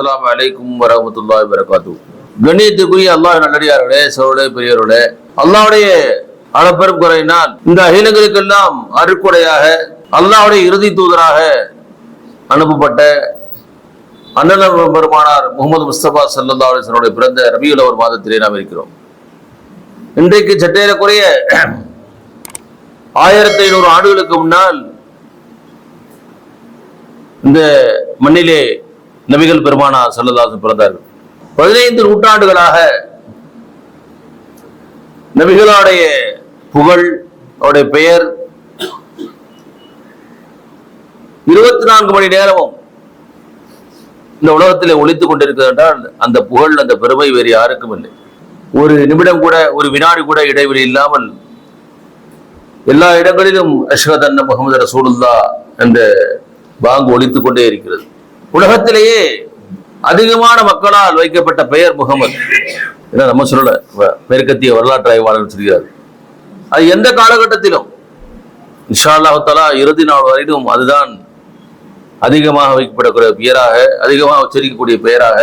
அஸ்லாம் வலைக்கும் வரஹ்மத்துல்லாஹி வரகாத்து கண்ணியத்துக்குரிய அல்லாஹ் நல்லடியார்களே சோழே பெரியவர்களே அல்லாவுடைய அளப்பெரும் குறையினால் இந்த அகிலங்களுக்கெல்லாம் அருக்குடையாக அல்லாவுடைய இறுதி தூதராக அனுப்பப்பட்ட அண்ணன் பெருமானார் முகமது முஸ்தபா சல்லா அலிஸ்வனுடைய பிறந்த ரபியுல் ஒரு மாதத்திலே நாம் இருக்கிறோம். இன்றைக்கு சட்டேறக்குறைய ஆயிரத்தி ஐநூறு ஆண்டுகளுக்கு முன்னால் இந்த மண்ணிலே நபிகள் பெருமானா செல்லதாசு பிறந்தார்கள் பதினைந்து நூற்றாண்டுகளாக நபிகளுடைய புகழ் அவருடைய பெயர் இருபத்தி நான்கு மணி நேரமும் இந்த உலகத்திலே ஒழித்துக் கொண்டிருக்கிறது என்றால் அந்த புகழ் அந்த பெருமை வேறு யாருக்கும் இல்லை. ஒரு நிமிடம் கூட ஒரு வினாடி கூட இடைவெளி இல்லாமல் எல்லா இடங்களிலும் அஷ்ஹத் அண்ண முகமது ரசூலுல்லா என்ற பாங்கு ஒழித்துக் கொண்டே இருக்கிறது. உலகத்திலேயே அதிகமான மக்களால் வைக்கப்பட்ட பெயர் முகமது. ஏன்னா நம்ம சொல்லல மேற்கத்திய வரலாற்று ஆய்வாளர் சொல்கிறார் அது எந்த காலகட்டத்திலும் இன்ஷா அல்லாஹ் இறுதி நாள் வரையிலும் அதுதான் அதிகமாக வைக்கப்படக்கூடிய பெயராக அதிகமாக உச்சரிக்கக்கூடிய பெயராக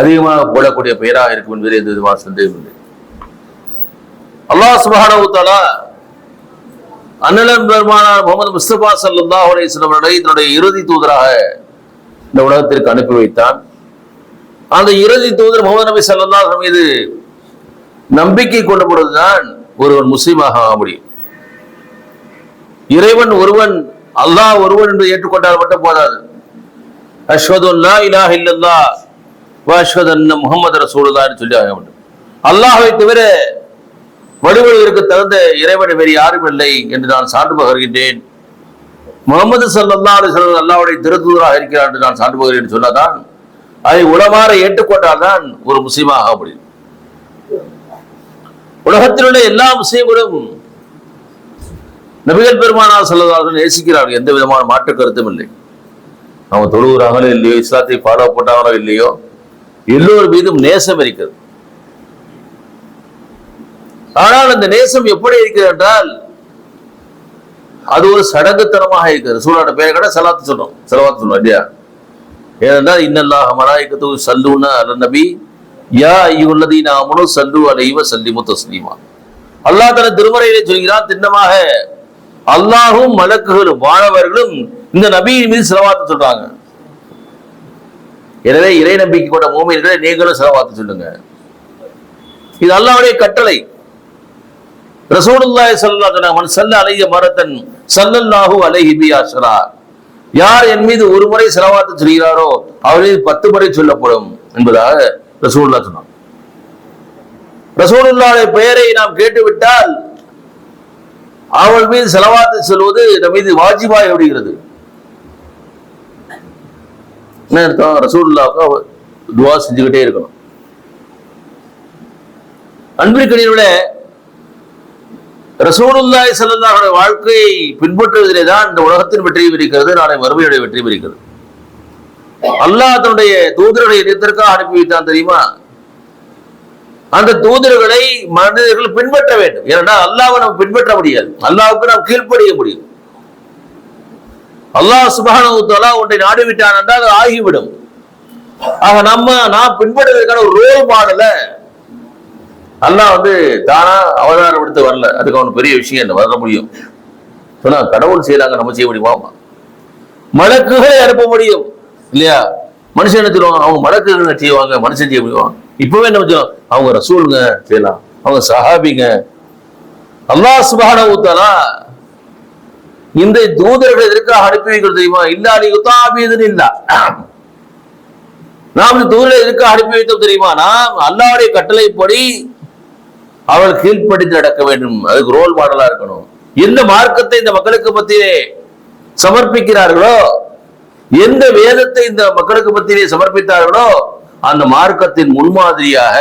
அதிகமாக போடக்கூடிய பெயராக இருக்கும் என்பதில் எந்த விதமான சந்தேகம் இல்லை. அல்லாஹ் சுப்ஹானஹு வ அன்னலன் பெருமானார் முகமது முஸ்தபா சல்லல்லாஹு அலைஹி அவர்களை தன்னுடைய இறுதி தூதராக இந்த உலகத்திற்கு அனுப்பி வைத்தான். அந்த இறுதி தூதர் முகமது நபி சல்லா மீது நம்பிக்கை கொண்ட பொழுதுதான் ஒருவன் முஸ்லீமாக ஆக முடியும். இறைவன் ஒருவன் அல்லாஹ் ஒருவன் என்று ஏற்றுக்கொண்டால் மட்டும் போதாது. அஸ்வதுல்லா அல்லா இல்லல்லா இல்லல்லாஹ் முகமது அஷ்ஹது அன்ன சொல்லி ஆக வேண்டும். அல்லாஹை தவிர வழிபடுவதற்கு தகுந்த இறைவன் வேறு யாரும் இல்லை என்று நான் சான்று பகர்கின்றேன். முகமது சல்லல்லா அலிஸ்வல் அல்லாவுடைய திருத்தூதராக இருக்கிறார் என்று நான் சான்று என்று சொன்னதான் அதை உளமாற ஏற்றுக்கொண்டால்தான் ஒரு முஸ்லீமாக ஆக முடியும். உலகத்தில் உள்ள எல்லா முஸ்லீம்களும் நபிகள் பெருமானார் செல்லதார்கள் நேசிக்கிறார்கள் எந்த விதமான மாற்று கருத்தும் இல்லை. அவங்க தொழுகிறாங்களோ இல்லையோ இஸ்லாத்தை ஃபாலோ பண்ணாங்களோ இல்லையோ எல்லோர் மீதும் நேசம் இருக்கிறது. ஆனால் அந்த நேசம் எப்படி இருக்கிறது என்றால் அது ஒரு சடங்குத்தனமாக இருக்கிறது. சூழலோட பேரை கூட செலாத்து சொல்றோம். செலவாத்து சொல்றோம் இல்லையா? ஏனென்றால் இன்னல்லாஹ் மலாய்க்கத்து சல்லுன்னு அல்ல நபி யா ஐயுள்ளதி நாமனும் சல்லு அலைவ சல்லிமு தஸ்லீமா. அல்லாஹ் தன திருமறையிலே சொல்கிறான் திண்ணமாக அல்லாஹும் மலக்குகளும் வாழவர்களும் இந்த நபியின் மீது செலவாத்து சொல்றாங்க. எனவே இறை நம்பிக்கை கொண்ட மூமியர்களை நீங்களும் செலவாத்து சொல்லுங்க. இது அல்லாவுடைய கட்டளை. ரசூலுல்லாய் ஸல்லல்லாஹு அலைஹி வஸல்லம் சல்ல மரத்தன் சல்லல்லாஹு அலைஹி பி யார் என் மீது ஒரு முறை செலவாத்து செய்கிறாரோ அவர் மீது பத்து முறை சொல்லப்படும் என்பதாக ரசூலுல்லா சொன்னார் ரசூலுல்லாவுடைய பெயரை நாம் கேட்டுவிட்டால் அவள் மீது செலவாத்து சொல்வது நம் மீது வாஜிபாய் விடுகிறது என்ன அர்த்தம்? ரசூலுல்லாவுக்கு துவா செஞ்சுக்கிட்டே இருக்கணும். அன்பிற்கடியினுடைய ரசூலுல்லாய் செல்லந்தாருடைய வாழ்க்கையை பின்பற்றுவதிலே தான் இந்த உலகத்தின் வெற்றியும் இருக்கிறது நாளை மறுமையுடைய வெற்றியும் இருக்கிறது அல்லாஹ் தன்னுடைய தூதருடைய இடத்திற்காக அனுப்பி வைத்தான் தெரியுமா? அந்த தூதர்களை மனிதர்கள் பின்பற்ற வேண்டும். ஏன்னா அல்லாவை நம்ம பின்பற்ற முடியாது. அல்லாவுக்கு நாம் கீழ்ப்படிய முடியும். அல்லாஹ் சுப்ஹானஹு ஒன்றை நாடி விட்டான் என்றால் அது ஆகிவிடும். ஆக நம்ம நான் பின்பற்றுவதற்கான ஒரு ரோல் மாடலை அல்லாஹ் வந்து தானா அவதாரம் எடுத்து வரல. அதுக்கு அவனுக்கு பெரிய விஷயம் என்ன? வர முடியும். சொன்னா கடவுள் செய்யறாங்க நம்ம செய்ய முடியுமா? மலக்குகளை அனுப்ப முடியும். இல்லையா? மனுஷன் என்ன சொல்லுவாங்க அவங்க மலக்குகள் செய்வாங்க? மனுஷன் செய்ய முடியும்? இப்பவே என்ன அவங்க ரசூலுங்க செய்யலாம். அவங்க சஹாபிங்க. அல்லாஹ் சுபான ஊத்தானா இந்த தூதர்கள் எதற்காக அனுப்பி வைக்கிறது தெரியுமா? இல்லா நீ யுத்தாபீதுன்னு இல்ல நாம் இந்த எதற்காக அனுப்பி வைத்தோம் தெரியுமா? நாம் அல்லாவுடைய கட்டளைப்படி அவள் கீழ்ப்படிந்து நடக்க வேண்டும். அதுக்கு ரோல் மாடலா இருக்கணும். எந்த மார்க்கத்தை இந்த மக்களுக்கு மத்தியிலே சமர்ப்பிக்கிறார்களோ எந்த வேதத்தை இந்த மக்களுக்கு மத்தியிலே சமர்ப்பித்தார்களோ அந்த மார்க்கத்தின் முன்மாதிரியாக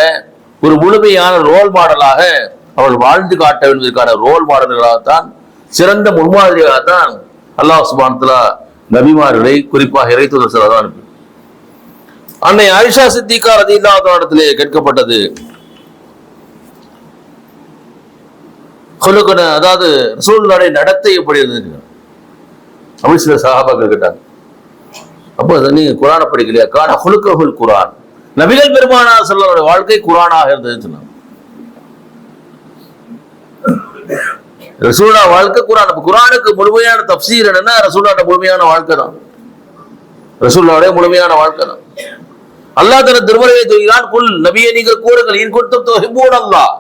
ஒரு முழுமையான ரோல் மாடலாக அவள் வாழ்ந்து காட்ட வேண்டியதற்கான ரோல் மாடல்களாகத்தான் சிறந்த முன்மாதிரியாகத்தான் அல்லாஹ் சுபானத்துலா நபிமார்களை குறிப்பாக இறைத்துவர் சிலதான் அன்னை ஆயிஷா சித்திகா ரதி இடத்திலே கேட்கப்பட்டது. கொலுக்கன அதாவது ரசூலுல்லாஹ்வுடைய நடத்தை எப்படி இருந்தது? அப்படி சில சகாபாக்கள் கேட்டாங்க. அப்போ அதை நீங்க குரானை படிக்கலையா? கான ஹுலுக்கஹுல் குரான். நபிகள் பெருமானா சொல்லோட வாழ்க்கை குரானாக இருந்ததுன்னு சொன்னாங்க. ரசூலா வாழ்க்கை குரான். அப்போ குரானுக்கு முழுமையான தப்சீர் என்னன்னா ரசூலாட முழுமையான வாழ்க்கை தான். ரசூல்லாவுடைய முழுமையான வாழ்க்கை தான். அல்லாஹ் தன திருமறையை சொல்கிறான் குல் நபியை நீங்கள் கூறுங்கள் இன் கொடுத்த துஹிப்பூன அல்லாஹ்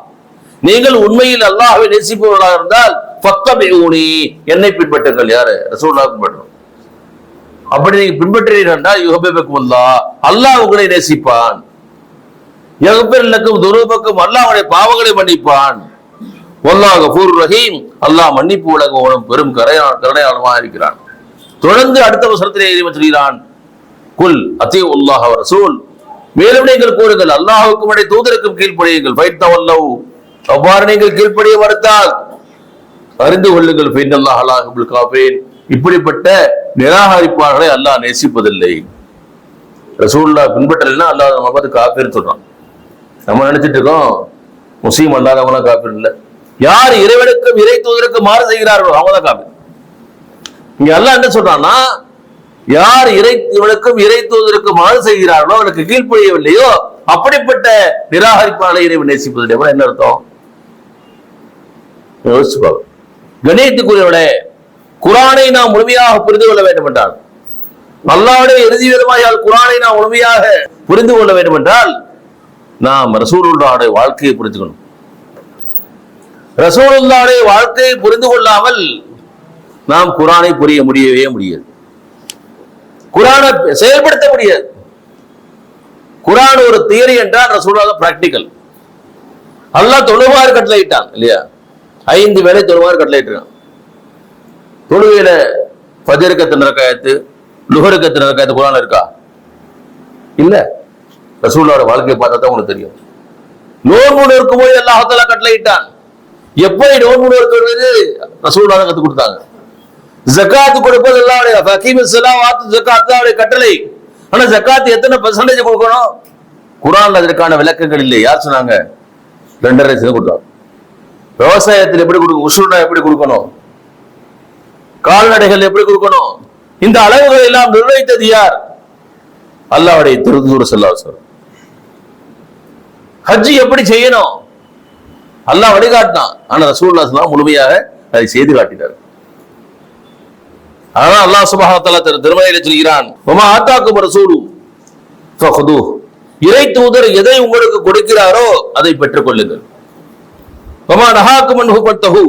நீங்கள் உண்மையில் அல்லாஹ்வை நேசிப்பவர்களாக இருந்தால் ஃபத்தபிஊனி என்னை பின்பற்றுங்கள். யாரு? ரசூல்லா பின்பற்றும் அப்படி நீங்க பின்பற்றீர்கள் என்றால் யுகபிபக்கும் அல்லாஹ் அல்லாஹ் உங்களை நேசிப்பான். யகபிரலக்கும் துருபக்கும் அல்லாஹ்வுடைய பாவங்களை மன்னிப்பான். வல்லாஹ் கஃபூர் ரஹீம். அல்லாஹ் மன்னிப்பு உலகம் பெரும் கரையா கருணையாளமாக இருக்கிறான். தொடர்ந்து அடுத்த வசனத்திலே இறைவன் சொல்கிறான் குல் அத்தி உல்லாஹ் ரசூல். மேலும் நீங்கள் கூறுங்கள் அல்லாஹுக்கும் உடைய தூதருக்கும் கீழ்ப்படியுங்கள். வைத்தவல்லவ் அவ்வாறு நீங்கள் கீழ்ப்படிய மறுத்தால் அறிந்து கொள்ளுங்கள் ஃபைன் அல்லாஹ் இப்படிப்பட்ட நிராகரிப்பார்களை அல்லாஹ் நேசிப்பதில்லை. ரசூல்லா பின்பற்றலைன்னா அல்லாஹ் நம்ம பார்த்து காப்பீர் சொல்றான். நம்ம நினைச்சிட்டு இருக்கோம் முஸ்லீம் அல்லாதவங்களாம் காப்பீர் இல்லை. யார் இறைவனுக்கும் இறை தூதருக்கும் மாறு செய்கிறார்களோ அவங்க தான் காப்பீர் இங்க அல்லாஹ் என்ன சொல்றான்னா யார் இறை இவனுக்கும் இறை தூதருக்கும் மாறு செய்கிறார்களோ அவனுக்கு கீழ்ப்படியவில்லையோ அப்படிப்பட்ட நிராகரிப்பாளர் இறைவன் நேசிப்பதில்லை. என்ன அர்த்தம்? யோசிச்சு பாருங்க கணேத்துக்குரியவளே குரானை நாம் முழுமையாக புரிந்து கொள்ள வேண்டும் என்றால் அல்லாவுடைய இறுதி விதமாயால் குரானை நாம் முழுமையாக புரிந்து கொள்ள வேண்டும் என்றால் நாம் ரசூலுல்லாவுடைய வாழ்க்கையை புரிஞ்சுக்கணும். ரசூலுல்லாவுடைய வாழ்க்கையை புரிந்து கொள்ளாமல் நாம் குரானை புரிய முடியவே முடியாது. குரானை செயல்படுத்த முடியாது. குரான் ஒரு தியரி என்றால் ரசூலுல்லாஹ் பிராக்டிக்கல் அல்லாஹ் தொழுவாறு கட்டளையிட்டான் இல்லையா? ஐந்து வேலை தொழுவாறு கட்டளையிட்டிருக்கான். தொழுகையில ஃபஜருக்கு எத்தனை ரக்காயத்து லுஹருக்கு ரக்காயத்து குரான் இருக்கா? இல்ல. ரசூலோட வாழ்க்கையை பார்த்தா தான் உங்களுக்கு தெரியும். நோன்பு இருக்கும்போது அல்லாஹால கட்டளையிட்டான். எப்படி நோன்பு இருக்கிறது ரசூலா தான் கத்து கொடுத்தாங்க. ஜக்காத்து கொடுப்பது எல்லாருடைய ஃபகீம் எல்லாம் வாத்து ஜக்காத்து அவருடைய கட்டளை. ஆனா ஜக்காத்து எத்தனை பெர்சன்டேஜ் கொடுக்கணும்? குரான் அதற்கான விளக்கங்கள் இல்லை யார் சொன்னாங்க? ரெண்டரை சேர்ந்து கொடுத்தாங்க. விவசாயத்தில் எப்படி கொடுக்க உசுருனா எப்படி கொடுக்கணும்? கால்நடைகள் எப்படி கொடுக்கணும்? இந்த அளவுகளை எல்லாம் நிர்ணயித்தது யார்? அல்லாவுடைய திருதூர் செல்லாசர் ஹஜ்ஜி எப்படி செய்யணும்? அல்லாஹ் வழிகாட்டினான். ஆனா ரசூல்லா முழுமையாக அதை செய்து காட்டினார். ஆனா அல்லாஹ் சுபஹானஹு திரு திருமலையில சொல்கிறான் வமா ஆத்தாக்கும் ரசூலு இறை தூதர் எதை உங்களுக்கு கொடுக்கிறாரோ அதை பெற்றுக் கொள்ளுங்கள் வமா நஹாக்கும் அன்ஹு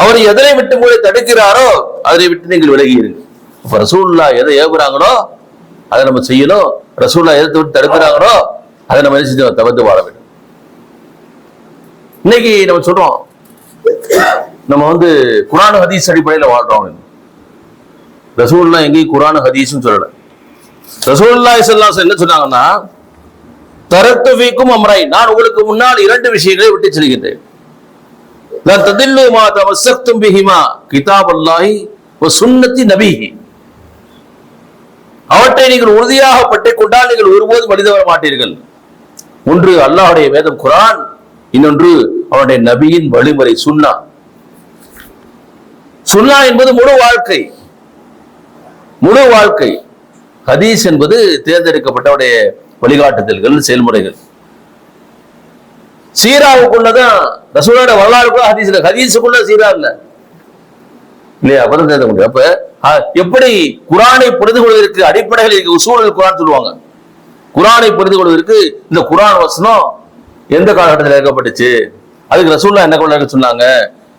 அவர் எதனை விட்டு உங்களை தடுக்கிறாரோ அதை விட்டு நீங்கள் விலகி இருங்க ரசூல்லா எதை ஏவுறாங்களோ அதை நம்ம செய்யணும். ரசூல்லா எதை விட்டு தடுக்கிறாங்களோ அதை நம்ம என்ன தவிர்த்து வாழ வேண்டும். இன்னைக்கு நம்ம சொல்றோம் நம்ம வந்து குரான் ஹதீஸ் அடிப்படையில் வாழ்றோம். ரசூல்லா எங்கேயும் குரான் ஹதீஸ்னு சொல்லல. ரசூல்லா ஸல்லல்லாஹு என்ன சொன்னாங்கன்னா தரத்து வீக்கும் அம்ரை நான் உங்களுக்கு முன்னால் இரண்டு விஷயங்களை விட்டு செல்கின்றேன். அவற்றை நீங்கள் உறுதியாக பற்றிக் கொண்டால் நீங்கள் ஒருபோதும் மனித வர மாட்டீர்கள். ஒன்று அல்லாஹுடைய வேதம் குரான் இன்னொன்று அவனுடைய நபியின் வழிமுறை சுன்னா. சுன்னா என்பது முழு வாழ்க்கை. முழு வாழ்க்கை. ஹதீஸ் என்பது தேர்ந்தெடுக்கப்பட்டவுடைய வழிகாட்டுதல்கள் செயல்முறைகள். சீராவுக்குள்ளதான் ரசூலோட வரலாறுக்குள்ள ஹதீஸ் இல்ல ஹதீஸுக்குள்ள சீரா இல்ல. இல்லையா? அப்புறம் தேர்ந்த முடியும் அப்ப எப்படி குரானை புரிந்து கொள்வதற்கு அடிப்படைகள் இருக்கு? உசூழல் குரான் சொல்லுவாங்க. குரானை புரிந்து கொள்வதற்கு இந்த குரான் வசனம் எந்த காலகட்டத்தில் இறக்கப்பட்டுச்சு? அதுக்கு ரசூல்லா என்ன கொள்ள சொன்னாங்க?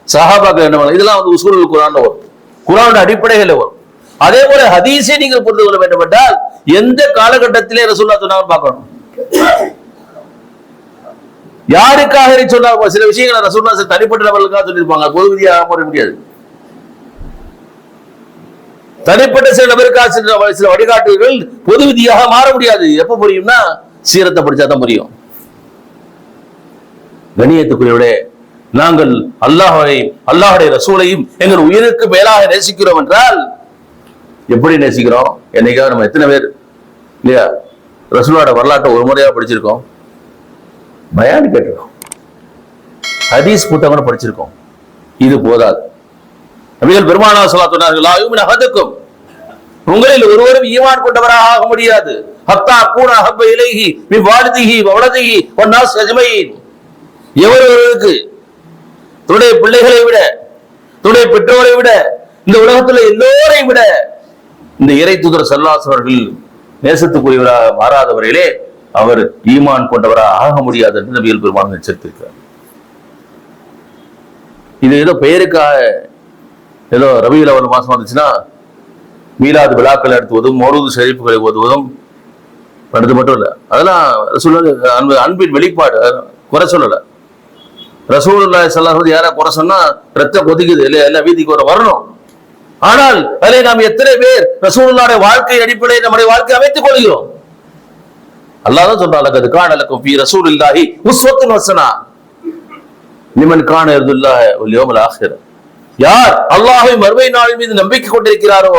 சஹாபாக்கள் என்ன பண்ணாங்க? இதெல்லாம் வந்து உசூல் குரான் வரும். குரானோட அடிப்படைகள் வரும். அதே போல ஹதீஸை நீங்கள் புரிந்து கொள்ள வேண்டும் என்றால் எந்த காலகட்டத்திலே ரசூல்லா சொன்னாங்கன்னு பார்க்கணும். யாருக்காக சொன்னா சொன்னாங்க சில விஷயங்களை ரசூல்லா சில தனிப்பட்ட நபர்களுக்காக சொல்லியிருப்பாங்க. பொது விதியாக மாற முடியாது. தனிப்பட்ட சில நபருக்காக சில சில வழிகாட்டுகள் பொது விதியாக மாற முடியாது. எப்ப புரியும்னா சீரத்தை படிச்சா தான் புரியும். கணியத்துக்குரியவளே நாங்கள் அல்லாஹையும் அல்லாஹுடைய ரசூலையும் எங்கள் உயிருக்கு மேலாக நேசிக்கிறோம் என்றால் எப்படி நேசிக்கிறோம்? என்னைக்காவது நம்ம எத்தனை பேர் இல்லையா? ரசூலோட வரலாற்றை ஒரு முறையாக படிச்சிருக்கோம். பயான் கேட்டிருக்கோம். ஹதீஸ் புத்தகம் படிச்சிருக்கோம். இது போதாது. நபிகள் பெருமானா சொல்லா சொன்னார்கள் உங்களில் ஒருவரும் ஈமான் கொண்டவராக ஆக முடியாது. ஹத்தா கூன ஹப்ப இலைகி மி வாலிதிஹி வளதிகி ஒன்னா சஜமையின் எவர் தன்னுடைய பிள்ளைகளை விட தன்னுடைய பெற்றோரை விட இந்த உலகத்துல எல்லோரையும் விட இந்த இறை தூதர் சல்லாசவர்கள் நேசத்துக்குரியவராக மாறாதவர்களே அவர் ஈமான் கொண்டவராக ஆக முடியாது என்று நபிகள் பெருமான் எச்சரித்திருக்கிறார். இது ஏதோ பெயருக்காக ஏதோ ரபியில் ஒரு மாசம் வந்துச்சுன்னா மீலாது விழாக்கள் நடத்துவதும் மௌரூது செழிப்புகளை ஓதுவதும் அது மட்டும் இல்ல. அதெல்லாம் ரசூலுல்லாஹி அன்பு அன்பின் வெளிப்பாடு குறை சொல்லலை. ரசூலுல்லாஹி ஸல்லல்லாஹு அலைஹி யாரா குறை சொன்னா ரத்த கொதிக்குது இல்ல எல்லாம் வீதிக்கு வர வரணும். ஆனால் அதில் நாம் எத்தனை பேர் ரசூலுல்லாஹ்வுடைய வாழ்க்கை அடிப்படையில் நம்முடைய வாழ்க்கை அமைத்துக் கொள்கிறோம்? அல்லாஹ் தான் சொல்றான் லக்கது கான லக்கும் ரசூல் ரசூலில்லாஹி உஸ்வத்துன் ஹஸனா லிமன் கான யர்துல்லாஹ வல் யௌமல் யார் அல்லாஹை மறுமை நாளின் மீது நம்பிக்கை கொண்டிருக்கிறாரோ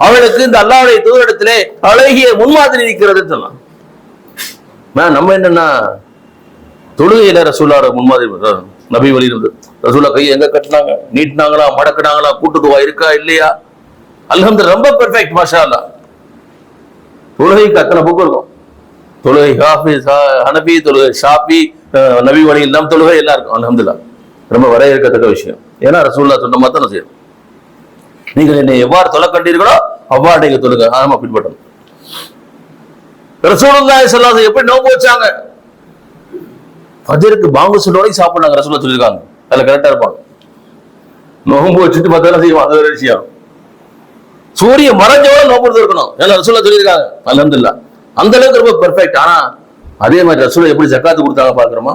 அவனுக்கு இந்த அல்லாஹ்வுடைய தூதரிடத்திலே அழகிய முன்மாதிரி இருக்கிறது சொல்லலாம் நம்ம என்னன்னா தொழுகையில ரசூலார முன்மாதிரி நபி வழி இருந்து. ரசூலா கையை எங்க கட்டினாங்க? நீட்டினாங்களா? மடக்கினாங்களா? கூட்டுதுவா இருக்கா? இல்லையா? அல்ஹம்து ரொம்ப பெர்ஃபெக்ட் மாஷா அல்லாஹ் தொழுகைக்கு அத்தனை புக்கு இருக்கும். தொழுகை ஹாஃபி ஹனபி தொழுகை ஷாஃபி அஹ், நபி வழி எல்லாம் தொழுகை எல்லாம் இருக்கும் அலமதுல்லா ரொம்ப வரையறுக்கத்தக்க விஷயம். ஏன்னா ரசூல்லா சொன்ன மாதிரி தான் செய்யணும் நீங்கள் என்னை எவ்வாறு தொலை கண்டீர்களோ அவ்வாறு நீங்க தொழுங்க. ஆமா பின்பற்றணும். ரசூலுல்லாஹி சொல்லாத எப்படி நோம்பு வச்சாங்க? ஃபஜருக்கு பாங்கு சொல்ல வரைக்கும் சாப்பிடுறாங்க ரசூலுல்லாஹ் சொல்லியிருக்காங்க. அதுல கரெக்டா இருப்பாங்க. நோம்பு வச்சுட்டு பார்த்தா செய்வாங்க? அது ஒரு விஷயம். சூரிய மறைஞ்சோட நோம்பு இருக்கணும் ஏன்னா ரசூலா சொல்லியிருக்காங்க. அலமதுல்லா அந்த அளவுக்கு ரொம்ப பெர்ஃபெக்ட் ஆனா அதே மாதிரி ரசூலுல்லாஹ் எப்படி ஜக்காத்து கொடுத்தாங்க பாக்குறோமா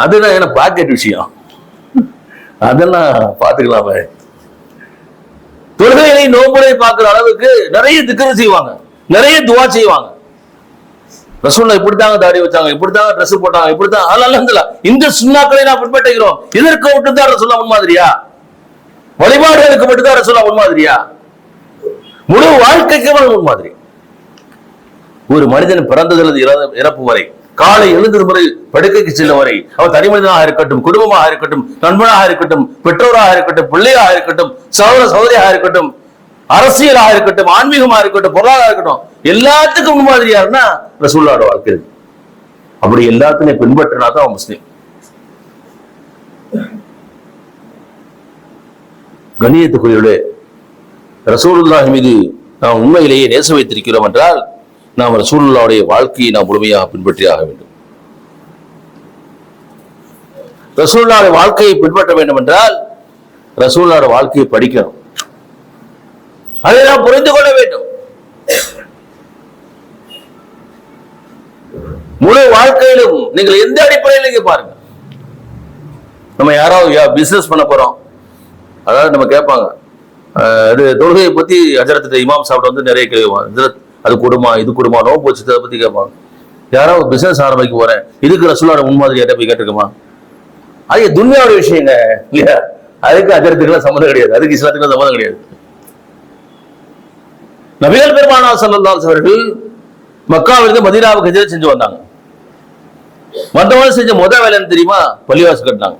அதுதான் என்ன பாக்கெட் விஷயம். அதெல்லாம் பாத்துக்கலாமே தொழுகைகளை நோம்புகளை பார்க்கிற அளவுக்கு நிறைய திக்கரு செய்வாங்க. நிறைய துவா செய்வாங்க. ரசூல்லா இப்படித்தாங்க தாடி வச்சாங்க இப்படித்தாங்க ட்ரெஸ் போட்டாங்க இப்படித்தான். அல்ஹம்துலில்லாஹ் இந்த சுண்ணாக்களை நான் பின்பற்றுகிறோம். இதற்கு மட்டும்தான் ரசூல்லா முன்மாதிரியா வழிபாடுகளுக்கு மட்டும்தான் ரசூல்லா முன்மாதிரியா முழு வாழ்க்கைக்கு அவன் மாதிரி. ஒரு மனிதன் பிறந்ததிலிருந்து இறப்பு வரை காலை எழுந்தது முறை படுக்கைக்கு செல்லும் வரை அவர் தனி மனிதனாக இருக்கட்டும் குடும்பமாக இருக்கட்டும் நண்பனாக இருக்கட்டும் பெற்றோராக இருக்கட்டும் பிள்ளையாக இருக்கட்டும் சகோதர சகோதரியாக இருக்கட்டும் அரசியலாக இருக்கட்டும் ஆன்மீகமாக இருக்கட்டும் பொருளாதாரம் இருக்கட்டும் எல்லாத்துக்கும் முன்மாதிரியா இருந்தா வாழ்க்கை அப்படி எல்லாத்தையும் பின்பற்றினா தான் அவன் முஸ்லீம். கண்ணியத்துக்குரியவர்களே ரசூலுல்லாஹி மீது நாம் உண்மையிலேயே நேசம் வைத்திருக்கிறோம் என்றால் நாம் ரசூலுல்லாவுடைய வாழ்க்கையை நாம் முழுமையாக பின்பற்றி ஆக வேண்டும். ரசூல்லாவுடைய வாழ்க்கையை பின்பற்ற வேண்டும் என்றால் ரசூல்லாவோட வாழ்க்கையை படிக்கணும். அதை நாம் புரிந்து கொள்ள வேண்டும். முழு வாழ்க்கையிலும் நீங்கள் எந்த அடிப்படையில் நீங்க பாருங்க நம்ம யாராவது பிசினஸ் பண்ண போறோம். அதாவது நம்ம கேட்பாங்க அது தொழுகையை பத்தி அஜரத்திட்ட இமாம் சாப்பிட வந்து நிறைய கேட்பாங்க அது கொடுமா இது கொடுமா நோம்பு வச்சு அதை பத்தி கேட்பாங்க. யாராவது பிசினஸ் ஆரம்பிக்க போறேன். இதுக்கு ரசூலோட முன்மாதிரி யார்ட்ட போய் கேட்டிருக்குமா? அது துன்யாவுடைய விஷயங்க இல்லையா? அதுக்கு அஜரத்துக்குலாம் சம்மந்தம் கிடையாது. அதுக்கு இஸ்லாத்துக்குலாம் சம்மந்தம் கிடையாது. நபிகள் பெருமானா சல்லா அவர்கள் மக்காவிலிருந்து மதினாவுக்கு எதிராக செஞ்சு வந்தாங்க. வந்தவங்க செஞ்ச முத வேலைன்னு தெரியுமா? பள்ளிவாசம் கட்டினாங்க.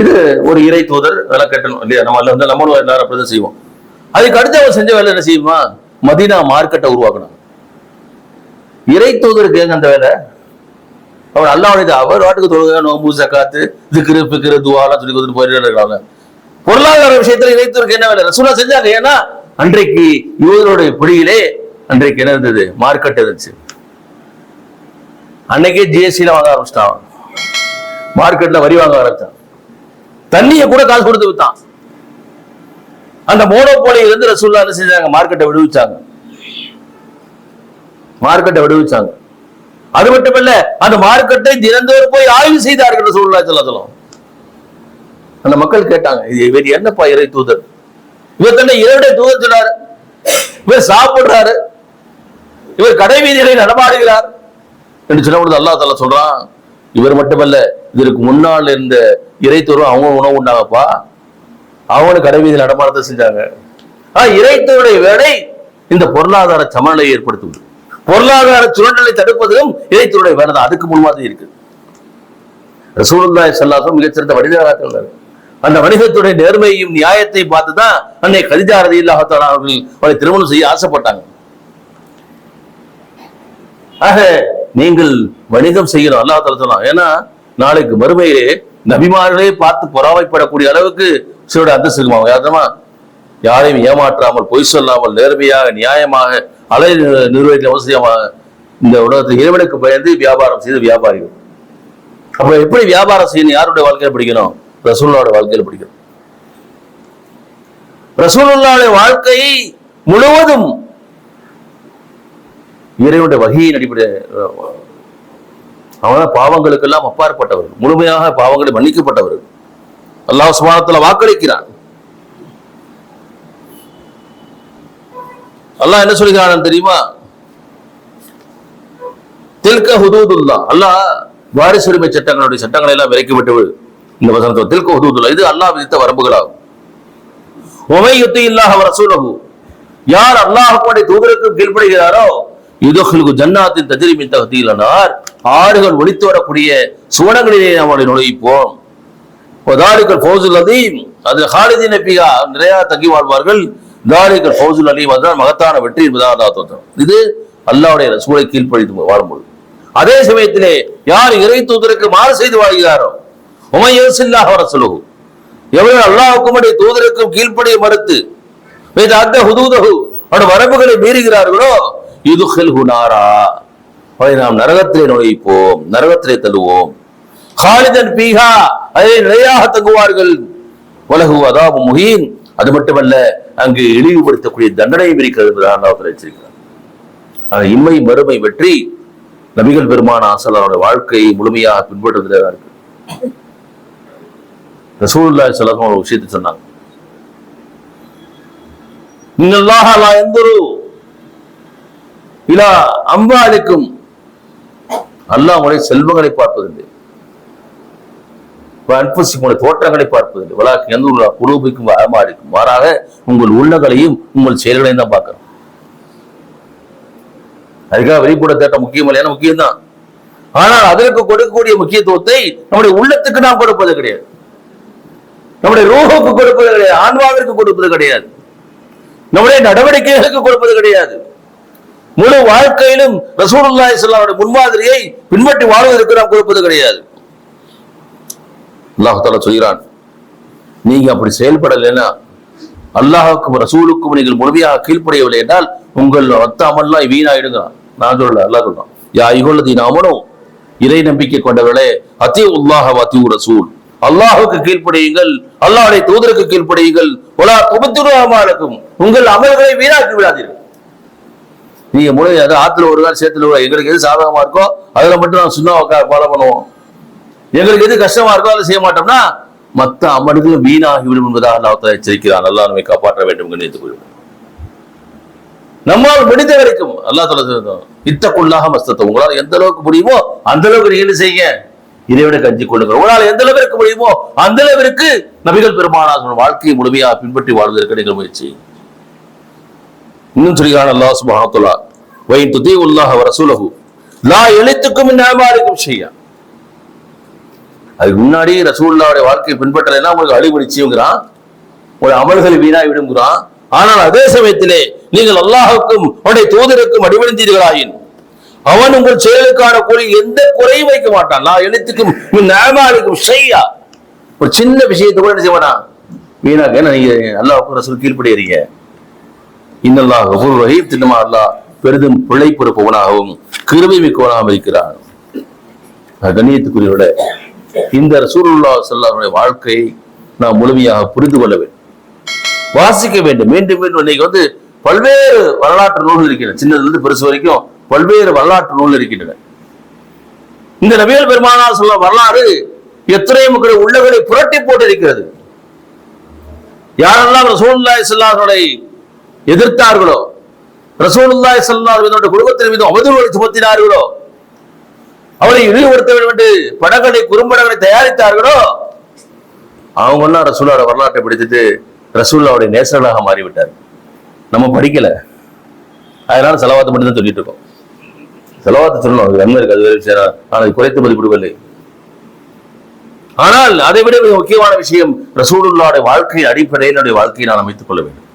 இது ஒரு இறை தூதர் அதெல்லாம் கட்டணும் இல்லையா? நம்ம அதுல வந்து நம்மளும் எல்லாரும் அப்படிதான் செய்வோம். அதுக்கு அடுத்து அவர் செஞ்ச வேலை என்ன செய்யுமா? மதீனா மார்க்கெட்டை உருவாக்கணும். இறை தூதருக்கு ஏங்க அந்த வேலை? அவர் அல்லாவுடைய அவர் வாட்டுக்கு தொழுக நோம்பு சக்காத்து திக்ரு பிக்ரு துவாலாம் சொல்லி கொடுத்துட்டு போயிட்டு இருக்காங்க பொருளாதார விஷயத்துல இறைத்தூருக்கு என்ன வேலை? ரசூலா செஞ்சாங்க. ஏன்னா அன்றைக்கு யூதருடைய பிடியிலே அன்றைக்கு என்ன இருந்தது? மார்க்கெட் இருந்துச்சு. அன்னைக்கே ஜிஎஸ்டில வாங்க ஆரம்பிச்சிட்டான். மார்க்கெட்ல வரி வாங்க ஆரம்பிச்சான். தண்ணியை கூட காசு கொடுத்து வித்தான். அந்த மோனோபோலியில இருந்து ரசூல்லா என்ன செஞ்சாங்க? மார்க்கெட்டை விடுவிச்சாங்க. மார்க்கெட்டை விடுவிச்சாங்க. அது மட்டுமல்ல அந்த மார்க்கெட்டை தினந்தோறும் போய் ஆய்வு செய்தார்கள் ரசூலுல்லாஹி ஸல்லல்லாஹு அந்த மக்கள் கேட்டாங்க இது இவர் என்னப்பா இறை தூதர்? இவர் தன்னை இறைவுடைய தூதர் சொன்னாரு. இவர் சாப்பிடுறாரு. இவர் கடை வீதிகளை நடமாடுகிறார். என்று சொன்ன பொழுது அல்லாஹ் தலா சொல்றான் இவர் மட்டுமல்ல இதற்கு முன்னால் இருந்த இறைத்தோரும் அவங்க உணவு உண்டாங்கப்பா. அவங்களும் கடை வீதியில் நடமாடத்தை செஞ்சாங்க. ஆனா இறைத்தோருடைய வேலை இந்த பொருளாதார சமநிலையை ஏற்படுத்துவது. பொருளாதார சுரண்டலை தடுப்பதும் இறைத்தோருடைய வேலை தான். அதுக்கு முன்மாதிரி இருக்கு. ரசூலுல்லாஹி ஸல்லல்லாஹு மிகச்சிறந்த மிகச்சிறந்த இருந்தார் அந்த வணிகத்துடைய நேர்மையையும் நியாயத்தை பார்த்து தான் அன்னை கதிஜா ரதி அவர்கள் அவரை திருமணம் செய்ய ஆசைப்பட்டாங்க. ஆக நீங்கள் வணிகம் செய்யணும் அல்லா தஆலா சொல்லலாம் ஏன்னா நாளைக்கு மறுமையிலே நபிமார்களே பார்த்து பொறாமைப்படக்கூடிய அளவுக்கு சிலருடைய அந்தஸ்து இருக்குமா? யாருமா யாரையும் ஏமாற்றாமல் பொய் சொல்லாமல் நேர்மையாக நியாயமாக அலை நிர்வகிக்க அவசியமாக இந்த உலகத்தில் இறைவனுக்கு பயந்து வியாபாரம் செய்த வியாபாரிகள். அப்ப எப்படி வியாபாரம் செய்யணும்? யாருடைய வாழ்க்கையில பிடிக்கணும்? ரசூல்லாவோட வாழ்க்கையில பிடிக்கணும். ரசூலுல்லாவுடைய வாழ்க்கை முழுவதும் இறைவனுடைய வகையின் அடிப்படை அவன பாவங்களுக்கெல்லாம் அப்பாற்பட்டவர்கள் முழுமையாக பாவங்களை மன்னிக்கப்பட்டவர்கள் அல்லாஹ் சுமானத்தில் வாக்களிக்கிறான். அல்லாஹ் என்ன சொல்கிறான் தெரியுமா? தில்க ஹுதூதுல்லா அல்லாஹ் வாரிசுரிமை சட்டங்களுடைய சட்டங்களை எல்லாம் விலக்கி விட்டு இந்த வசனத்தில் தில்க ஹுதூதுல்லா இது அல்லாஹ் விதித்த வரம்புகளாகும். உமை யுத்தி இல்லாஹ் ரசூலகு யார் அல்லாஹுடைய தூதருக்கு கீழ்படுகிறாரோ யுதஹ்லுகு ஜன்னாத்தின் தஜ்ரிமின் தகுதியிலனார் ஆறுகள் ஒழித்து வரக்கூடிய சுவனங்களிலே அவளை நுழைப்போம். தாலிக்கல் ஃபௌசுல் அதீம் அது ஹாலிதி பிகா நிறைய தங்கி வாழ்வார்கள். தாலிக்கல் ஃபௌசுல் அலீம் அதுதான் மகத்தான வெற்றி என்பதாக அல்லாஹ் தோற்றம் இது அல்லாவுடைய சூழலை கீழ்ப்படித்து வாழும்போது அதே சமயத்திலே யார் இறை தூதருக்கு மாறு செய்து வாழ்கிறாரோ? உமையோசில்லாஹ் ரசூலுகு எவர்கள் அல்லாஹுக்கும் உடைய தூதருக்கும் கீழ்ப்படிய மறுத்து வேத அந்த ஹுதூதஹு அவருடைய வரம்புகளை மீறுகிறார்களோ? இதுஹில் ஹுனாரா அதை நாம் நரகத்திலே நுழைப்போம் நரகத்திலே தள்ளுவோம். ஹாலிதன் பீஹா அதை நிலையாக தங்குவார்கள். உலகு அதாவது முஹீன். அது மட்டுமல்ல அங்கு இழிவுபடுத்தக்கூடிய தண்டனையும் இருக்கிறது என்பதாக அல்லாஹ் எச்சரிக்கிறார் இம்மை மறுமை வெற்றி நபிகள் பெருமான ஆசலாரோட வாழ்க்கையை முழுமையாக பின்பற்றுவதாக இருக்கு. ரசூல்லா ஸல்லல்லாஹு ஒரு விஷயத்தை சொன்னாங்க. நீங்கள் லா இலா அம்பாலிக்கும் அல்லாஹ் உங்களுடைய செல்வங்களை பார்ப்பதில்லை உங்களுடைய தோற்றங்களை பார்ப்பதில்லை வளாக்கு எந்த குரூபிக்கும் அமாலிக்கும். மாறாக உங்கள் உள்ளங்களையும் உங்கள் செயல்களையும் தான் பார்க்கணும். அதுக்காக வெளிப்புற தேட்டம் முக்கியம் இல்லையான முக்கியம் ஆனால் அதற்கு கொடுக்கக்கூடிய முக்கியத்துவத்தை நம்முடைய உள்ளத்துக்கு நாம் கொடுப்பது கிடையாது. நம்முடைய ரூஹுக்கு கொடுப்பது கிடையாது. ஆன்மாவிற்கு கொடுப்பது கிடையாது. நம்முடைய நடவடிக்கைகளுக்கு கொடுப்பது கிடையாது. முழு வாழ்க்கையிலும் ரசூலுல்லாஹி ஸல்லல்லாஹு முன்மாதிரியை பின்பற்றி வாழ்வதற்கு நாம் கொடுப்பது கிடையாது. அல்லாஹால சொல்கிறான் நீங்க அப்படி செயல்படலைன்னா அல்லாஹுக்கும் ரசூலுக்கும் நீங்கள் முழுமையாக கீழ்ப்படையவில்லை என்றால் உங்கள் ரத்த அமல்லாம் வீணாயிடுங்க. நான் சொல்லல அல்லாஹ் சொல்றான் யா இகொள்ளதி நாமனும் இறை நம்பிக்கை கொண்டவர்களே அத்தி உல்லாஹ அத்தி ரசூல். அல்லாஹுக்கு கீழ்ப்படியுங்கள் அல்லாஹுடைய தூதருக்கு கீழ்ப்படியுங்கள். உலா துபத்துருவாமாலுக்கும் உங்கள் அமல்களை வீணாக்கி விடாதீர்கள். நீங்க முழு அது ஆத்துல ஒரு நாள் சேர்த்துல ஒரு. எங்களுக்கு எது சாதகமா இருக்கோ அதுல மட்டும் நான் சுண்ணா ஃபாலோ பண்ணுவோம். எங்களுக்கு எது கஷ்டமா இருக்கோ அதை செய்ய மாட்டோம்னா மத்த அமல்களும் வீணாகிவிடும் என்பதாக அல்லாஹ் எச்சரிக்கிறான். நல்லா நம்மை காப்பாற்ற வேண்டும் என்று நினைத்துக் கொள்வோம் நம்மால் முடிந்த வரைக்கும் அல்லாஹ் சொல்ல இத்தக்குள்ளாக மஸ்தத்தை உங்களால் எந்த அளவுக்கு முடியுமோ அந்த அளவுக்கு நீங்க என்ன செய்யுங்க? இறைவனை கஞ்சி கொள்ளுங்கள் உங்களால் எந்த அளவிற்கு முடியுமோ அந்த அளவிற்கு நபிகள் பெருமானார் வாழ்க்கையை முழுமையாக பின்பற்றி வாழ்வதற்கு நீங்கள் முயற்சி இன்னும் சொல்கிறான் அல்லாஹ் சுபஹானத்துல்லா வைன் துதி உல்லாஹ ரசூலஹு. லா எழுத்துக்கும் நியாபாரிக்கும் செய்யா அதுக்கு முன்னாடி ரசூல்லாவுடைய வாழ்க்கையை பின்பற்றலைன்னா உங்களுக்கு அழிவு நிச்சயங்கிறான் உங்களுடைய அமல்கள் வீணாய் விடுங்கிறான் ஆனால் அதே சமயத்திலே நீங்கள் அல்லாஹுக்கும் அவனுடைய தூதருக்கும் அடிபணிந்தீர்களாயின் அவன் உங்கள் செயலுக்கான கூலி எந்த குறையும் வைக்க மாட்டான். நான் எழுத்துக்கும் நாமாருக்கும் செய்யா ஒரு சின்ன விஷயத்தை கூட என்ன செய்வானா வீணாக்க நீங்க அல்லாஹுக்கும் ரசூல் கீழ்ப்படுகிறீங்க இன்னல்லா கபூர் வகை தின்னமா பெரிதும் பிழை பொறுப்பவனாகவும் கிருபை மிக்கவனாகவும் இருக்கிறான். கண்ணியத்துக்குரியவரோட இந்த ரசூலுல்லா செல்லாருடைய வாழ்க்கையை நாம் முழுமையாக புரிந்து கொள்ள வேண்டும். வாசிக்க வேண்டும். மீண்டும் மீண்டும் இன்னைக்கு வந்து பல்வேறு வரலாற்று நூல்கள் இருக்கின்றன. சின்னதுல இருந்து பெருசு வரைக்கும் பல்வேறு வரலாற்று நூல் இருக்கின்றன. இந்த நபிகள் பெருமானால் சொல்ல வரலாறு எத்தனை மக்களுடைய உள்ளங்களை புரட்டி போட்டு இருக்கிறது யாரெல்லாம் சூழ்நிலை செல்லாருடைய எதிர்த்தார்களோ? ரசூலுல்லாய் ஸல்லல்லாஹு குடும்பத்தின் மீது அவதூறு சுமத்தினார்களோ? அவரை இழிவுபடுத்த வேண்டும் என்று படங்களை குறும்படங்களை தயாரித்தார்களோ? அவங்க எல்லாம் ரசூலோட வரலாற்றை படித்துட்டு ரசூல்லாவுடைய நேசர்களாக மாறிவிட்டார் நம்ம படிக்கல. அதனால செலவாத்து மட்டும் தான் சொல்லிட்டு இருக்கோம். செலவாத்து சொல்லணும். அது நன்மை இருக்கு. அது வேறு விஷயம். நான் அதை குறைத்து மதிப்பிடவில்லை ஆனால் அதை விட மிக முக்கியமான விஷயம் ரசூலுல்லாவுடைய வாழ்க்கை அடிப்படையில் என்னுடைய வாழ்க்கையை நான் அமைத்துக் கொள்ள வேண்டும்.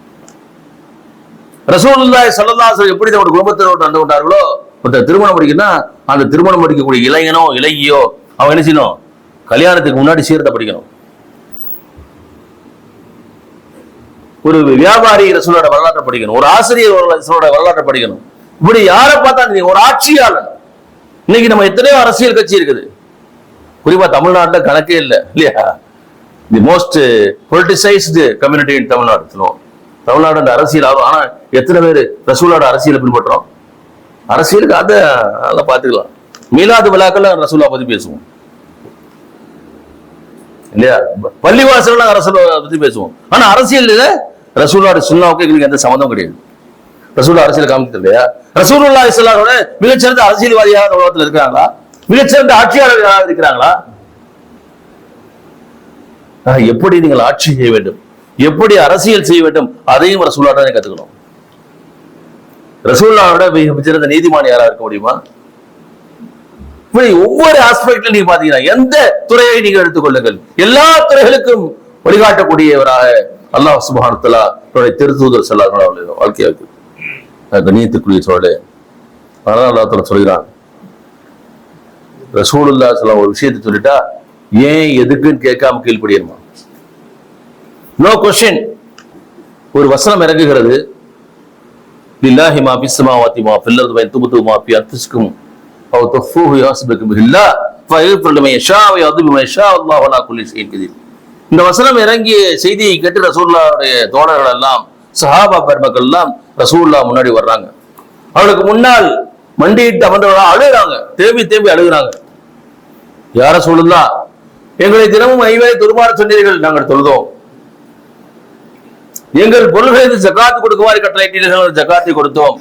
ரசூல்லாய் ஸல்லல்லாஹு எப்படி தன்னுடைய குடும்பத்தினோடு நடந்து கொண்டார்களோ ஒருத்தர் திருமணம் படிக்கணும்னா அந்த திருமணம் முடிக்கக்கூடிய இளைஞனோ இளைஞியோ அவன் என்ன செய்யணும்? கல்யாணத்துக்கு முன்னாடி சீரத்தை படிக்கணும். ஒரு வியாபாரி ரசூலோட வரலாற்றை படிக்கணும். ஒரு ஆசிரியர் ரசூலோட வரலாற்றை படிக்கணும். இப்படி யாரை பார்த்தா நீ ஒரு ஆட்சியாளன் இன்னைக்கு நம்ம எத்தனையோ அரசியல் கட்சி இருக்குது. குறிப்பா தமிழ்நாட்டில் கணக்கே இல்லை இல்லையா? The most politicized community in Tamil Nadu. சொல்லுவோம் தமிழ்நாடு அந்த அரசியல் ஆகும் ஆனா எத்தனை பேர்? ரசூலோட அரசியலை பின்பற்றோம் அரசியலுக்கு அதை அதெல்லாம் பார்த்துக்கலாம். மீலாது விழாக்கள்ல ரசூலா பத்தி பேசுவோம். இல்லையா? பள்ளிவாசல்ல ரசூலா பத்தி பேசுவோம். ஆனா அரசியல் ரசூலோட சுண்ணாவுக்கு எங்களுக்கு எந்த சம்மந்தம் கிடையாது. ரசூலா அரசியல் காமிக்கிறது இல்லையா? ரசூலுல்லா இஸ்லாமோட மிகச்சிறந்த அரசியல்வாதியாக உலகத்தில் இருக்கிறாங்களா? மிகச்சிறந்த ஆட்சியாளர்களாக இருக்கிறாங்களா? ஆஹ், எப்படி நீங்கள் ஆட்சி செய்ய வேண்டும்? எப்படி அரசியல் செய்ய வேண்டும்? அதையும் ரசூலா கத்துக்கணும். ரசூல்லாவோட மிக சிறந்த நீதிமான் யாரா இருக்க முடியுமா? இப்படி ஒவ்வொரு ஆஸ்பெக்ட்ல நீங்க பாத்தீங்கன்னா எந்த துறையை நீங்க எடுத்துக்கொள்ளுங்கள் எல்லா துறைகளுக்கும் வழிகாட்டக்கூடியவராக அல்லாஹ் சுபஹானத்தலா தன்னுடைய திருத்தூதர் செல்லார்கள் வாழ்க்கையா இருக்கு அது கண்ணியத்துக்குரிய சோழே அதனால அல்லாஹ் சொல்கிறான் ரசூலுல்லா சொல்ல ஒரு விஷயத்தை சொல்லிட்டா ஏன் எதுக்குன்னு கேட்காம கீழ்படியணுமா நோ கொஸ்டின் ஒரு வசனம் இறங்குகிறது. லில்லாஹி மா ஃபிஸ் ஸமாவாத்தி மா ஃபில் அர்தி வ துபது மா ஃபி அன்ஃபுசிக்கும் அவ் தஃபூஹு யாஸ்பிகு பில்லாஹ் ஃபயஃபிரு லிமன் யஷா வ யதுபு மன் யஷா அல்லாஹு அலா குல்லி ஷைஇன் கதீர் இந்த வசனம் இறங்கிய செய்தியை கேட்டு ரசூல்லாவுடைய தோழர்கள் எல்லாம் சஹாபா பெருமக்கள் எல்லாம் ரசூல்லா முன்னாடி வர்றாங்க. அவளுக்கு முன்னால் மண்டியிட்டு அமர்ந்தவர்களா அழுகுறாங்க. தேம்பி தேம்பி அழுகுறாங்க. யார சொல்லுதா எங்களை தினமும் ஐவே துருமாறு சொன்னீர்கள். நாங்கள் தொழுதோம். எங்கள் பொருள்களுக்கு ஜக்காத்து கொடுக்குமாறு கட்டளையிட்டீர்கள் ஜக்காத்தை கொடுத்தோம்.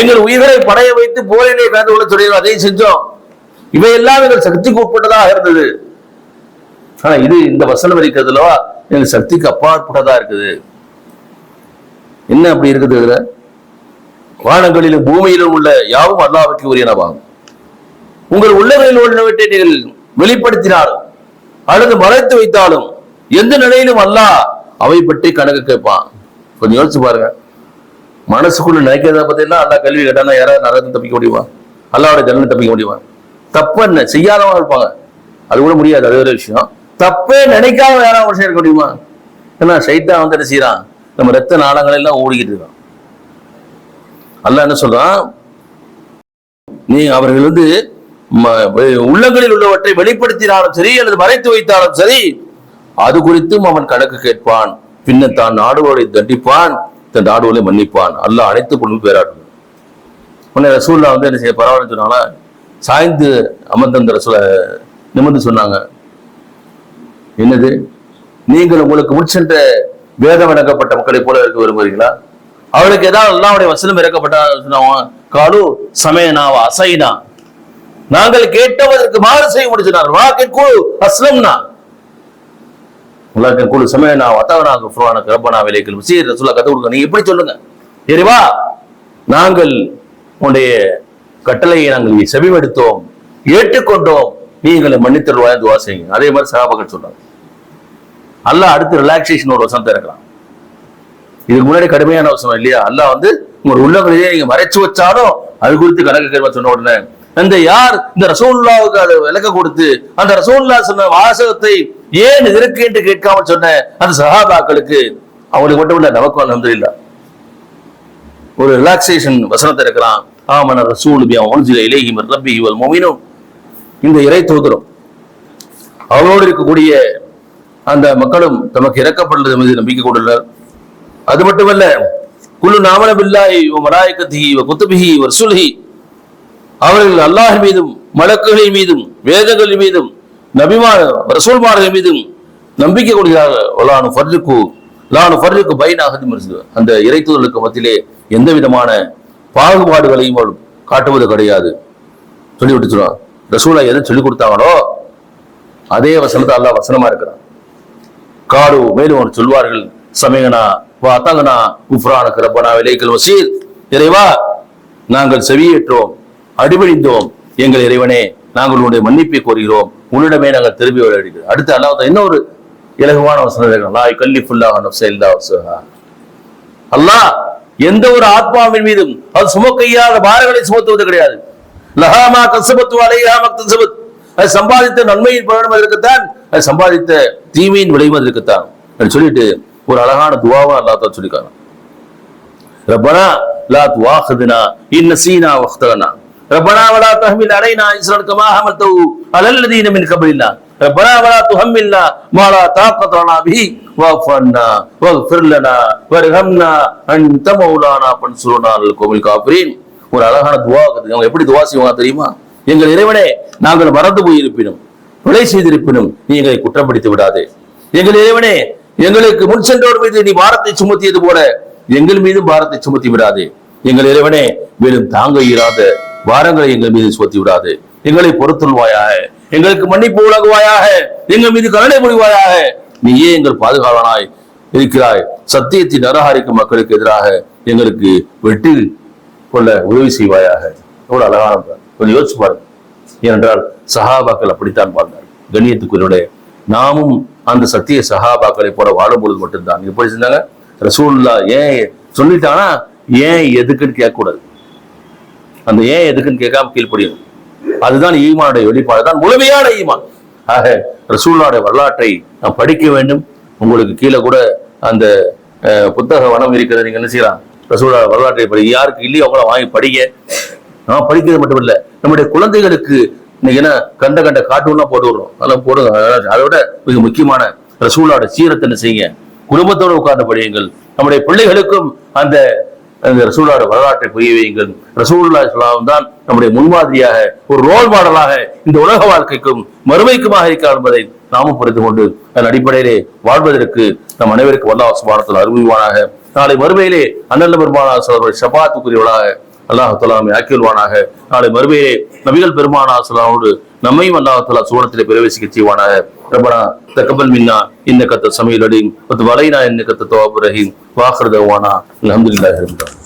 எங்கள் உயிர்களை படைய வைத்து போரினை கலந்து கொள்ள சொன்னீர்கள் அதையும் செஞ்சோம். இவையெல்லாம் எங்கள் சக்திக்கு உட்பட்டதாக இருந்தது. ஆனா இது இந்த வசனம் இருக்கிறதுலவா எங்கள் சக்திக்கு அப்பாற்பட்டதா இருக்குது. என்ன அப்படி இருக்குது இதுல? வானங்களிலும் பூமியிலும் உள்ள யாவும் அல்லாவுக்கு உரியனவாகும். உங்கள் உள்ளங்களில் உள்ளவற்றை நீங்கள் வெளிப்படுத்தினாலும் அல்லது மறைத்து வைத்தாலும் எந்த நிலையிலும் அல்லாஹ் அவை பற்றி கணக்கு கேட்பான். கொஞ்சம் யோசிச்சு பாருங்க. மனசுக்குள்ள நினைக்கிறத பார்த்தீங்கன்னா அல்லா கல்வி கேட்டானா யாராவது நரகத்தை தப்பிக்க முடியுமா? அல்லாவோட ஜன்னத்தை தப்பிக்க முடியுமா? தப்பு என்ன? செய்யாதவங்க இருப்பாங்க. அது கூட முடியாது. அது ஒரு விஷயம். தப்பே நினைக்காம யாராவது ஒரு விஷயம் முடியுமா? ஏன்னா சைட்டா வந்து என்ன செய்யறான் நம்ம ரத்த நாளங்கள் எல்லாம் ஓடிக்கிட்டு இருக்கான். அல்ல என்ன சொல்றான்? நீ அவர்கள் வந்து ம- உள்ளங்களில் உள்ளவற்றை வெளிப்படுத்தினாலும் சரி அல்லது மறைத்து வைத்தாலும் சரி அது குறித்தும் அவன் கணக்கு கேட்பான். பின்னர் தான் நாடுகளை தண்டிப்பான். தன் நாடுகளை மன்னிப்பான். அல்லாஹ் அனைத்து பொண்ணு பேராட்டும் உன்னை ரசூல்லா வந்து என்ன செய்ய பரவாயில்ல சொன்னாங்களா சாய்ந்து அமர்ந்த ரசூல நிமிர்ந்து சொன்னாங்க என்னது? நீங்கள் உங்களுக்கு முன்சென்ற வேதம் இறக்கப்பட்ட மக்களை போல இருக்க விரும்புகிறீங்களா அவளுக்கு ஏதாவது அல்லாவுடைய வசனம் இறக்கப்பட்டா சொன்னாங்க காலு சமயனாவா அசைனா? நாங்கள் கேட்டவதற்கு மாறு செய்ய முடிச்சுனார் வாக்கின் குழு அஸ்லம்னா? உலகின் குழு சமயனா வத்தவனா குஃப்ரானுக்கு கிரபனா விலைகள் முசீர் ரசூலா கத்து கொடுங்க. நீங்க எப்படி சொல்லுங்க. இறைவா நாங்கள் உன்னுடைய கட்டளையை நாங்கள் செவிமடுத்தோம். ஏற்றுக்கொண்டோம். நீ எங்களை மன்னித்தருவாய் துவா செய்யுங்க. அதே மாதிரி சகாபகர் சொல்றாங்க. அல்ல அடுத்து ரிலாக்ஸேஷன் ஒரு வசனத்தை இருக்கிறான் இதுக்கு முன்னாடி கடுமையான வசனம் இல்லையா? அல்ல வந்து உங்கள் உள்ளங்களிலே நீங்க மறைச்சு வச்சாலும் அது குறித்து கணக்கு கேள்வி சொன்ன உடனே அந்த யார்? இந்த ரசோல்லாவுக்கு அதை விளக்க கொடுத்து அந்த ரசோல்லா சொன்ன வாசகத்தை ஏன் இருக்கு என்று கேட்காம சொன்ன அந்த சஹாபாக்களுக்கு அவங்களுக்கு மட்டும் இல்ல நமக்கும் இல்ல ஒரு ரிலாக்ஸேஷன் வசனத்தை இருக்கிறான். ஆமன ரசூல் பியா உன்சில இலைஹி மோமினும் இந்த இறை தூதரும் அவரோடு இருக்கக்கூடிய அந்த மக்களும் தமக்கு இறக்கப்பட்டது மீது நம்பிக்கை கொண்டுள்ளனர் அது மட்டுமல்ல குழு நாமன பில்லாஹி வ மலாயிகத்திஹி வ குத்துபிஹி வ ரசூலிஹி அவர்கள் அல்லாஹ் மீதும் மலக்குகளின் மீதும் வேதங்களின் மீதும் நபிமார் ரசூல்மார்கள் மீதும் நம்பிக்கை கொடுக்கிறார்கள் ஃபர்லுக்கு லானு ஃபர்ஜுக்கு பைனாக அந்த இறைத்துதலுக்கு மத்தியிலே எந்த விதமான பாகுபாடுகளையும் அவள் காட்டுவது கிடையாது. சொல்லிவிட்டு சொல்லுவான் ரசூலா எதை சொல்லி கொடுத்தாங்களோ அதே வசனத்தை அல்லாஹ் வசனமா இருக்கிறான். காடு மேலும் அவர் சொல்வார்கள் சமயனா வா அத்தங்கனா குஃப்ரானுக்கு ரப்பனா விலைக்கல் வசீர். இறைவா நாங்கள் செவியேற்றோம். அடிபணிந்தோம். எங்கள் இறைவனே நாங்கள் உன்னுடைய மன்னிப்பை கோருகிறோம். உன்னிடமே நாங்கள் திரும்பி விளையாடுகிறோம் அடுத்து அல்லாத இன்னொரு இலகுவான வசனம் லாய் கல்லி ஃபுல்லாக செயல்தா அல்லாஹ் எந்த ஒரு ஆத்மாவின் மீதும் அது சுமக்கையாத பாரங்களை சுமத்துவது கிடையாது. லஹாமா கசபத்து அலையா மக்தசபத் அது சம்பாதித்த நன்மையின் பலனும் அதற்குத்தான் அது சம்பாதித்த தீமையின் விளைவும் அதற்குத்தான். சொல்லிட்டு ஒரு அழகான துவாவா அல்லாத்தான் சொல்லிக்காரன் ரப்பனா லா துவாஹதுனா இன்ன சீனா வஹ்தனா ربنا ولا تحمل علينا إسرا كما حملته على الذين من قبلنا ربنا ولا تحملنا ما لا طاقة لنا به واعف عنا واغفر لنا وارحمنا أنت مولانا فانصرنا على القوم الكافرين ஒரு அழகான துவா இருக்குது. அவங்க எப்படி துவா செய்வாங்க தெரியுமா எங்கள் இறைவனே நாங்கள் மறந்து போயிருப்பினும் கொலை செய்திருப்பினும் நீ எங்களை குற்றப்படுத்தி விடாதே எங்கள் இறைவனே எங்களுக்கு முன் சென்றோர் மீது நீ பாரத்தை சுமத்தியது போல எங்கள் மீதும் பாரத்தை சுமத்தி விடாதே எங்கள் இறைவனே மேலும் தாங்க இயலாத வாரங்களை எங்கள் மீது சுத்தி விடாது எங்களை பொறுத்துள்வாயாக. எங்களுக்கு மன்னிப்பு உலகுவாயாக. எங்கள் மீது கருணை புரிவாயாக. நீயே எங்கள் பாதுகாவலனாய் இருக்கிறாய். சத்தியத்தின் நரஹாரிக்கும் மக்களுக்கு எதிராக எங்களுக்கு வெற்றி கொள்ள உதவி செய்வாயாக. எவ்வளவு அழகான கொஞ்சம் யோசிச்சு பாருங்க. ஏனென்றால் சஹாபாக்கள் அப்படித்தான் வாழ்ந்தார் கண்ணியத்துக்குரிய நாமும் அந்த சத்திய சஹாபாக்களை போல வாழும்பொழுது மட்டும்தான். எப்படி செஞ்சாங்க ரசூல்லா ஏன் சொல்லிட்டானா? ஏன் எதுக்குன்னு கேட்கக்கூடாது. அந்த ஏன் எதுக்குன்னு கேட்காம கீழ்ப்படியும். அதுதான் ஈமானுடைய வெளிப்பாடு. தான் முழுமையான ஈமான். ஆக ரசூல்லாவுடைய வரலாற்றை நாம் படிக்க வேண்டும். உங்களுக்கு கீழே கூட அந்த புத்தக வனம் இருக்கிறது நீங்க என்ன செய்யலாம்? ரசூலா வரலாற்றை படி. யாருக்கு இல்லையோ அவங்கள வாங்கி படிங்க. நான் படிக்கிறது மட்டும் இல்ல நம்முடைய குழந்தைகளுக்கு இன்னைக்கு என்ன கண்ட கண்ட கார்ட்டூன்லாம் போட்டு விடுறோம். அதெல்லாம் போடுங்க. அதை விட மிக முக்கியமான ரசூலாவோட சீரத்தை என்ன செய்யுங்க? குடும்பத்தோடு உட்கார்ந்து படியுங்கள். நம்முடைய பிள்ளைகளுக்கும் அந்த அந்த ரசூலோட வரலாற்றை புரிய வையுங்கள். ரசூல்லா இஸ்லாம் தான் நம்முடைய முன்மாதிரியாக ஒரு ரோல் மாடலாக இந்த உலக வாழ்க்கைக்கும் மறுமைக்குமாக இருக்கிறார் என்பதை நாமும் புரிந்து கொண்டு அதன் அடிப்படையிலே வாழ்வதற்கு நம் அனைவருக்கும் வல்லா சுபானத்தில் அருள்வானாக நாளை மறுமையிலே அண்ணல் பெருமானார் சொல்வர் ஷபாத்துக்குரியவளாக அல்லாஹ் தலாமை நாளை மறுமையிலே நபிகள் பெருமானா சொல்லாவோடு நம்மையும் அல்லாஹ் சுவனத்திலே பிரவேசிக்க செய்வானாக. ரப்பனா தக்கபல் மின்னா இன்ன கத்த சமையல் அடிங் வலைனா இன்ன கத்த தவாபுரஹீம் வாஹர் தவானா அலமதுல்லாஹி ரபில்